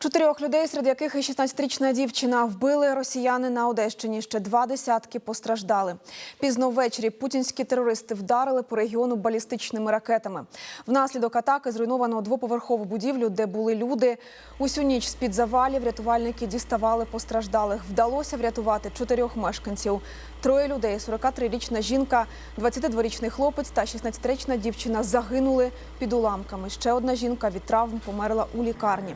Чотирьох людей, серед яких і 16-річна дівчина, вбили росіяни на Одещині. Ще два десятки постраждали. Пізно ввечері путінські терористи вдарили по регіону балістичними ракетами. Внаслідок атаки зруйновано двоповерхову будівлю, де були люди. Усю ніч з-під завалів рятувальники діставали постраждалих. Вдалося врятувати чотирьох мешканців. Троє людей, 43-річна жінка, 22-річний хлопець та 16-річна дівчина загинули під уламками. Ще одна жінка від травм померла у лікарні.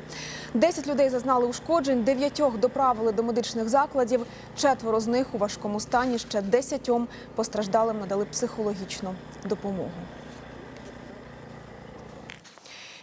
Десять людей зазнали ушкоджень, дев'ятьох доправили до медичних закладів. Четверо з них у важкому стані. Ще десятьом постраждалим надали психологічну допомогу.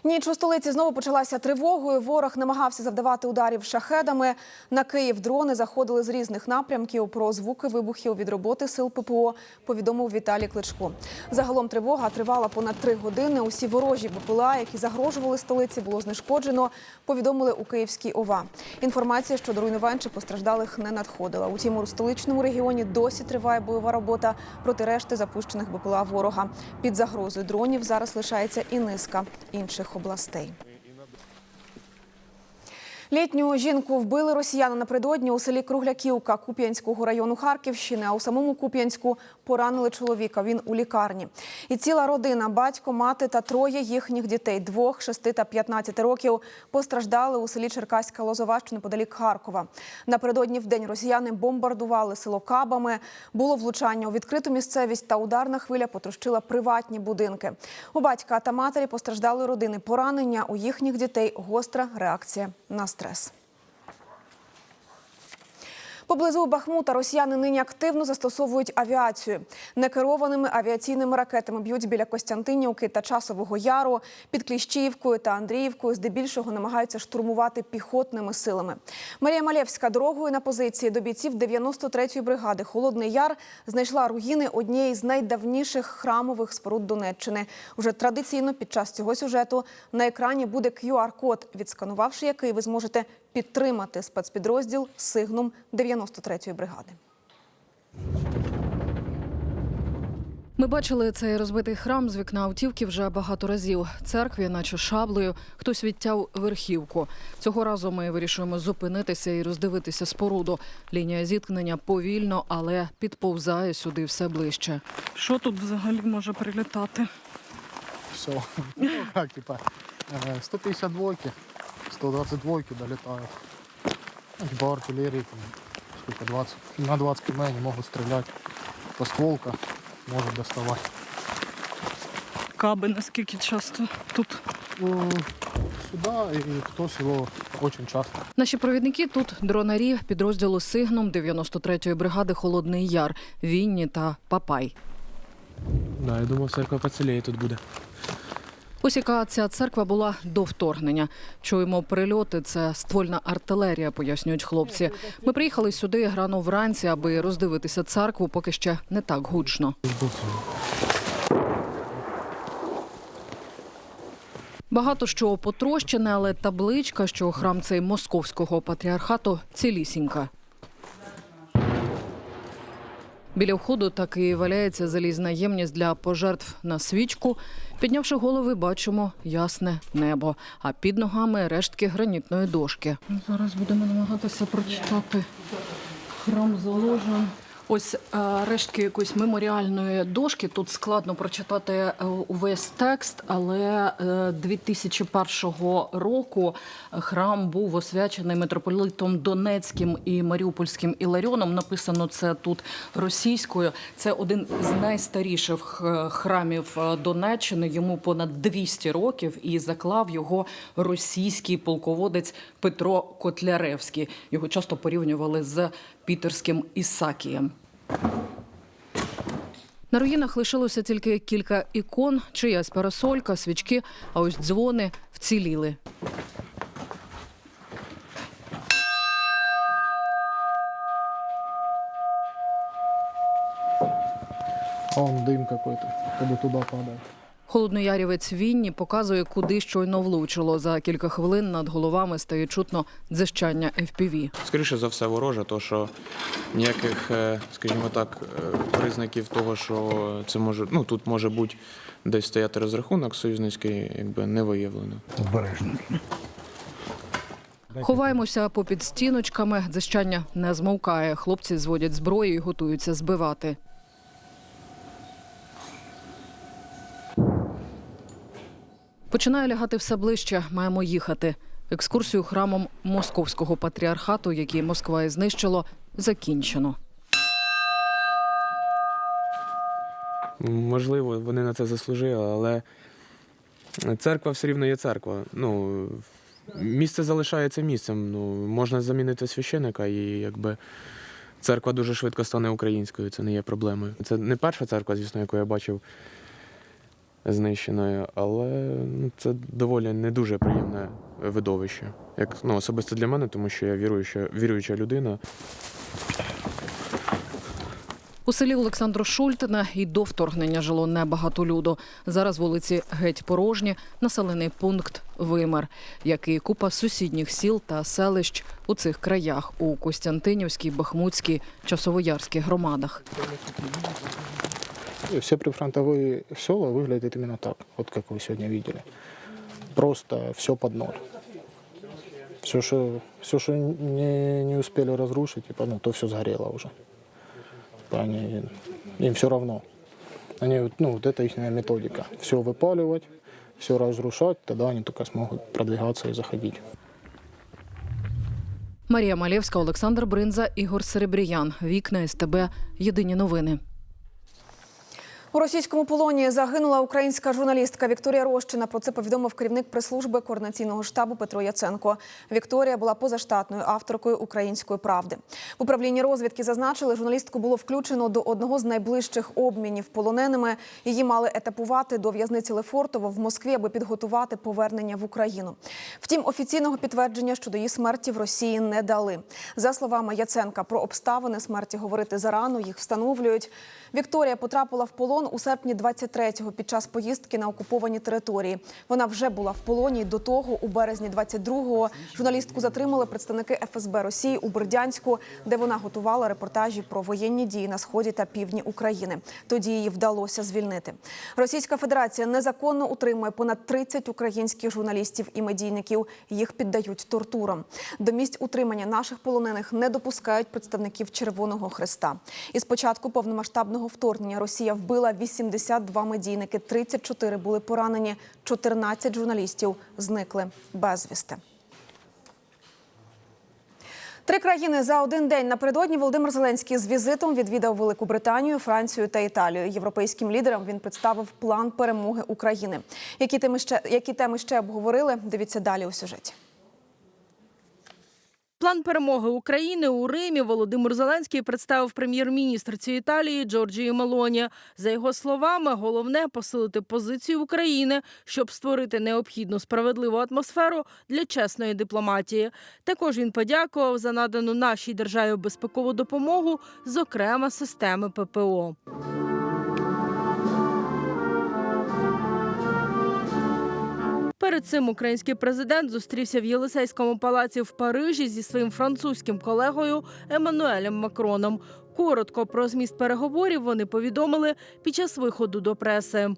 Ніч у столиці знову почалася тривогою. Ворог намагався завдавати ударів шахедами. На Київ дрони заходили з різних напрямків. Про звуки вибухів від роботи сил ППО повідомив Віталій Кличко. Загалом тривога тривала понад три години. Усі ворожі БПЛА, які загрожували столиці, було знешкоджено. Повідомили у Київській ОВА. Інформація щодо руйнувань чи постраждалих не надходила. Утім, у столичному регіоні досі триває бойова робота проти решти запущених БПЛА ворога. Під загрозою дронів зараз лишається і низка інших областей. Літню жінку вбили росіяни напередодні у селі Кругляківка Куп'янського району Харківщини. А у самому Куп'янську поранили чоловіка. Він у лікарні. І ціла родина, батько, мати та троє їхніх дітей двох, шести та 15 років постраждали у селі Черкаська Лозова, що неподалік Харкова. Напередодні в день росіяни бомбардували село Кабами. Було влучання у відкриту місцевість та ударна хвиля потрощила приватні будинки. У батька та матері постраждали родини. Поранення у їхніх дітей гостра реакція на стрес стрес. Поблизу Бахмута росіяни нині активно застосовують авіацію. Некерованими авіаційними ракетами б'ють біля Костянтинівки та Часового Яру, під Кліщіївкою та Андріївкою здебільшого намагаються штурмувати піхотними силами. Марія Малєвська дорогою на позиції до бійців 93-ї бригади Холодний Яр знайшла руїни однієї з найдавніших храмових споруд Донеччини. Уже традиційно під час цього сюжету на екрані буде QR-код, відсканувавши який ви зможете підтримати спецпідрозділ Сигнум 93-ї бригади. Ми бачили цей розбитий храм з вікна автівки вже багато разів. Церкві, наче шаблею, хтось відтяв верхівку. Цього разу ми вирішуємо зупинитися і роздивитися споруду. Лінія зіткнення повільно, але підповзає сюди все ближче. Що тут взагалі може прилітати? все. Ну, как, типа, э, 152-ки, 122-ки долетают. Ну, Типа артиллерии, там, сколько, 20, на 20 км они могут стрелять. По стволка может доставать. Каби наскільки часто тут? Ну, Сюда и кто его очень часто. Наші провідники тут дронарі підрозділу Сигнум 93-ї бригади Холодний Яр, Вінні та Папай. Да, я думав, церква поціліє тут буде. Ось яка ця церква була до вторгнення. Чуємо прильоти. Це ствольна артилерія, пояснюють хлопці. Ми приїхали сюди рано вранці, аби роздивитися церкву, поки ще не так гучно. Багато що потрощене, але табличка, що храм цей московського патріархату цілісінька. Біля входу так і валяється залізна ємність для пожертв на свічку. Піднявши голови, бачимо ясне небо, а під ногами рештки гранітної дошки. Зараз будемо намагатися прочитати храм заложен. Ось е, рештки якоїсь меморіальної дошки. Тут складно прочитати е, увесь текст, але е, 2001 року храм був освячений митрополитом Донецьким і Маріупольським Іларіоном. Написано це тут російською. Це один з найстаріших е, храмів е, Донеччини. Йому понад 200 років і заклав його російський полководець Петро Котляревський. Його часто порівнювали з пітерським Ісакієм. На руїнах лишилося тільки кілька ікон, чиясь парасолька, свічки, а ось дзвони вціліли. Он дым какой-то, как бы туда падает. Холодноярівець Вінні показує, куди щойно влучило. За кілька хвилин над головами стає чутно дзищання FPV. Скоріше за все, ворожа, то що ніяких, е, скажімо так, е, признаків того, що це може, ну тут може бути десь стояти розрахунок союзницький, якби не виявлено. Обережно. Ховаємося попід стіночками. Дзищання не змовкає. Хлопці зводять зброю і готуються збивати. Починає лягати все ближче. Маємо їхати. Екскурсію храмом московського патріархату, який Москва і знищило, закінчено. Можливо, вони на це заслужили, але церква все рівно є церква. Ну, місце залишається місцем. Ну, можна замінити священика і якби. Церква дуже швидко стане українською, це не є проблемою. Це не перша церква, звісно, яку я бачив знищеною, але ну, це доволі не дуже приємне видовище. Як ну, особисто для мене, тому що я віруюча, віруюча людина. У селі Олександро Шультина і до вторгнення жило небагато люду. Зараз вулиці геть порожні, населений пункт Вимер, як і купа сусідніх сіл та селищ у цих краях у Костянтинівській, Бахмутській, Часовоярській громадах И все прифронтовые села выглядят именно так, вот как вы сегодня видели. Просто все под ноль. Все, что, все, что не, не успели разрушить, типа, ну, то все сгорело уже. Типа Они, им все равно. Они, вот, ну, вот это их методика. Все выпаливать, все разрушать, тогда они только смогут продвигаться и заходить. Марія Малєвська, Олександр Бринза, Ігор Серебріян. Вікна СТБ. Єдині новини. У російському полоні загинула українська журналістка Вікторія Рощина. Про це повідомив керівник прес-служби координаційного штабу Петро Яценко. Вікторія була позаштатною авторкою української правди. В управлінні розвідки зазначили, журналістку було включено до одного з найближчих обмінів полоненими. Її мали етапувати до в'язниці Лефортово в Москві, аби підготувати повернення в Україну. Втім, офіційного підтвердження щодо її смерті в Росії не дали. За словами Яценка, про обставини смерті говорити зарано їх встановлюють. Вікторія потрапила в полон у серпні 23-го під час поїздки на окуповані території. Вона вже була в полоні до того. У березні 22-го журналістку затримали представники ФСБ Росії у Бердянську, де вона готувала репортажі про воєнні дії на сході та півдні України. Тоді її вдалося звільнити. Російська Федерація незаконно утримує понад 30 українських журналістів і медійників. Їх піддають тортурам. До місць утримання наших полонених не допускають представників Червоного Хреста. І з початку повномасштабного вторгнення Росія вбила 82 медійники, 34 були поранені, 14 журналістів зникли безвісти. Три країни за один день напередодні Володимир Зеленський з візитом відвідав Велику Британію, Францію та Італію. Європейським лідерам він представив план перемоги України. Які теми ще які теми ще обговорили? Дивіться далі у сюжеті. План перемоги України у Римі Володимир Зеленський представив прем'єр-міністрці Італії Джорджії Мелоні. За його словами, головне посилити позицію України, щоб створити необхідну справедливу атмосферу для чесної дипломатії. Також він подякував за надану нашій державі безпекову допомогу, зокрема системи ППО. Перед цим український президент зустрівся в Єлисейському палаці в Парижі зі своїм французьким колегою Еммануелем Макроном. Коротко про зміст переговорів вони повідомили під час виходу до преси.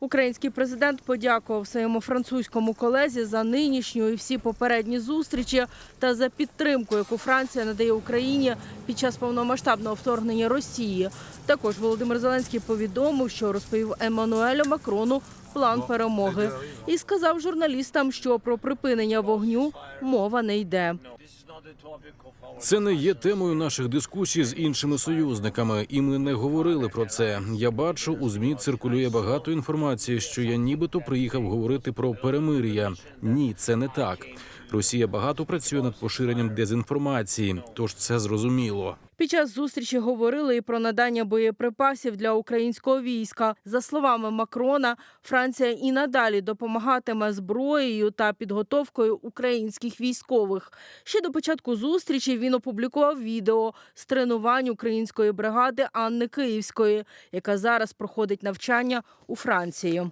Український президент подякував своєму французькому колезі за нинішню і всі попередні зустрічі та за підтримку, яку Франція надає Україні під час повномасштабного вторгнення Росії. Також Володимир Зеленський повідомив, що розповів Еммануелю Макрону план перемоги і сказав журналістам, що про припинення вогню мова не йде. Це не є темою наших дискусій з іншими союзниками, і ми не говорили про це. Я бачу, у змі циркулює багато інформації, що я нібито приїхав говорити про перемир'я. Ні, це не так. Росія багато працює над поширенням дезінформації, тож це зрозуміло. Під час зустрічі говорили і про надання боєприпасів для українського війська. За словами Макрона, Франція і надалі допомагатиме зброєю та підготовкою українських військових. Ще до початку зустрічі він опублікував відео з тренувань української бригади Анни Київської, яка зараз проходить навчання у Франції.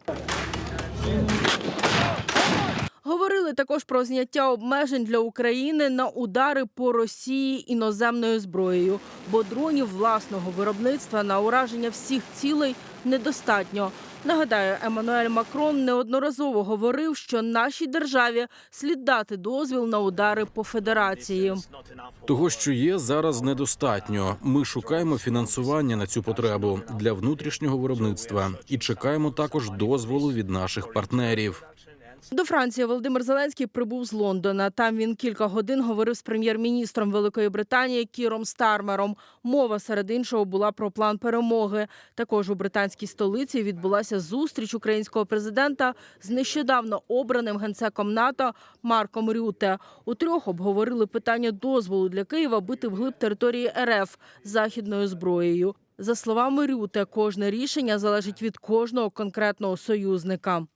Говорили також про зняття обмежень для України на удари по Росії іноземною зброєю, бо дронів власного виробництва на ураження всіх цілей недостатньо. Нагадаю, Еммануель Макрон неодноразово говорив, що нашій державі слід дати дозвіл на удари по федерації. Того, що є, зараз недостатньо. Ми шукаємо фінансування на цю потребу для внутрішнього виробництва і чекаємо також дозволу від наших партнерів. До Франції Володимир Зеленський прибув з Лондона. Там він кілька годин говорив з прем'єр-міністром Великої Британії Кіром Стармером. Мова серед іншого була про план перемоги. Також у британській столиці відбулася зустріч українського президента з нещодавно обраним генсеком НАТО Марком Рюте. У трьох обговорили питання дозволу для Києва бити вглиб території РФ західною зброєю. За словами Рюте, кожне рішення залежить від кожного конкретного союзника.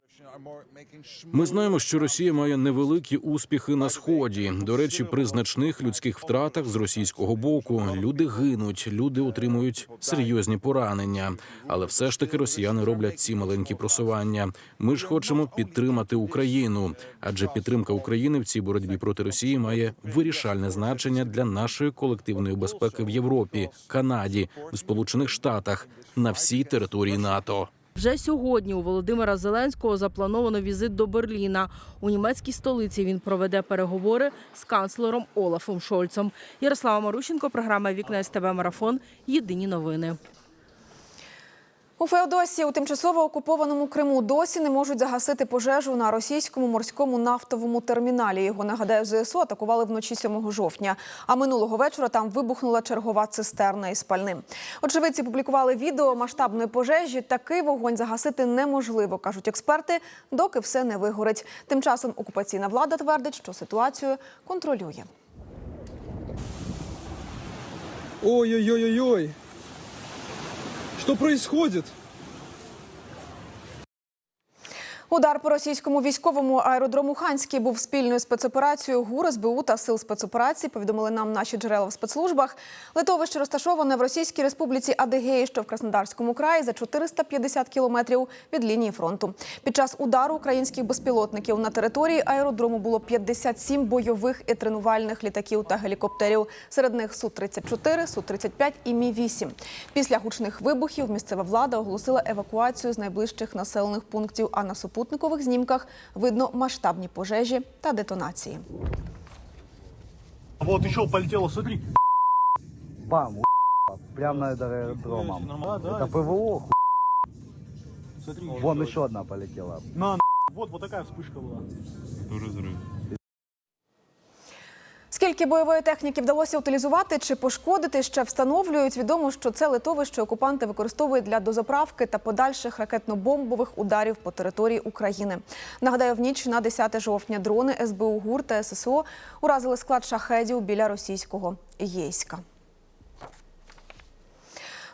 Ми знаємо, що Росія має невеликі успіхи на сході. До речі, при значних людських втратах з російського боку люди гинуть, люди отримують серйозні поранення. Але все ж таки росіяни роблять ці маленькі просування. Ми ж хочемо підтримати Україну, адже підтримка України в цій боротьбі проти Росії має вирішальне значення для нашої колективної безпеки в Європі, Канаді, в Сполучених Штатах на всій території НАТО. Вже сьогодні у Володимира Зеленського заплановано візит до Берліна. У німецькій столиці він проведе переговори з канцлером Олафом Шольцем. Ярослава Марущенко, програма Вікна СТБ Марафон. Єдині новини. У Феодосії у тимчасово окупованому Криму досі не можуть загасити пожежу на російському морському нафтовому терміналі. Його нагадаю, ЗСУ атакували вночі 7 жовтня. А минулого вечора там вибухнула чергова цистерна із пальним. Очевидці публікували відео масштабної пожежі. Такий вогонь загасити неможливо, кажуть експерти, доки все не вигорить. Тим часом окупаційна влада твердить, що ситуацію контролює. Ой-ой-ой-ой-ой. Что происходит? Удар по російському військовому аеродрому Ханський був спільною спецоперацією ГУР, СБУ та сил спецоперації. Повідомили нам наші джерела в спецслужбах. Литовище розташоване в Російській Республіці Адигеї, що в Краснодарському краї, за 450 кілометрів від лінії фронту. Під час удару українських безпілотників на території аеродрому було 57 бойових і тренувальних літаків та гелікоптерів. Серед них Су-34, Су-35 і Мі-8. Після гучних вибухів місцева влада оголосила евакуацію з найближчих населених пунктів. А на супутникових знімках видно масштабні пожежі та детонації. Вот еще полетело, смотри. Бам, прямо над аэродромом. Это ПВО, ху- Смотри, вон еще одна полетела. На, вот, вот такая вспышка была. Скільки бойової техніки вдалося утилізувати чи пошкодити, ще встановлюють. Відомо, що це литовище окупанти використовують для дозаправки та подальших ракетно-бомбових ударів по території України. Нагадаю, в ніч на 10 жовтня дрони СБУ ГУР та ССО уразили склад шахедів біля російського Єйська.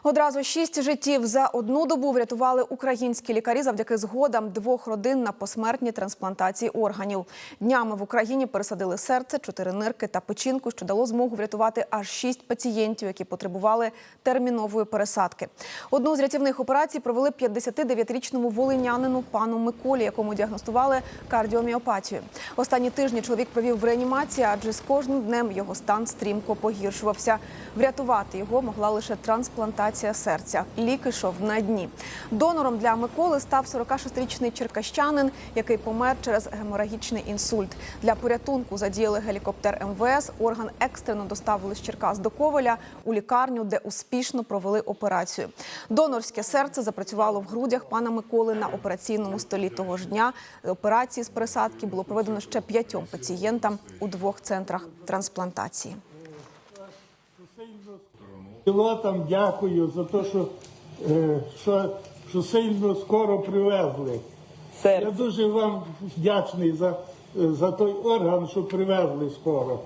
Одразу шість життів за одну добу врятували українські лікарі завдяки згодам двох родин на посмертні трансплантації органів. Днями в Україні пересадили серце, чотири нирки та печінку, що дало змогу врятувати аж шість пацієнтів, які потребували термінової пересадки. Одну з рятівних операцій провели 59-річному волинянину пану Миколі, якому діагностували кардіоміопатію. Останні тижні чоловік провів в реанімації, адже з кожним днем його стан стрімко погіршувався. Врятувати його могла лише трансплантація серця. Лік ішов на дні. Донором для Миколи став 46-річний черкащанин, який помер через геморагічний інсульт. Для порятунку задіяли гелікоптер МВС. Орган екстрено доставили з Черкас до Коваля у лікарню, де успішно провели операцію. Донорське серце запрацювало в грудях пана Миколи на операційному столі того ж дня. Операції з пересадки було проведено ще п'ятьом пацієнтам у двох центрах трансплантації. Пілотам дякую за те, що, е, що, що сильно скоро привезли. Я дуже вам вдячний за, е, за той орган, що привезли скоро.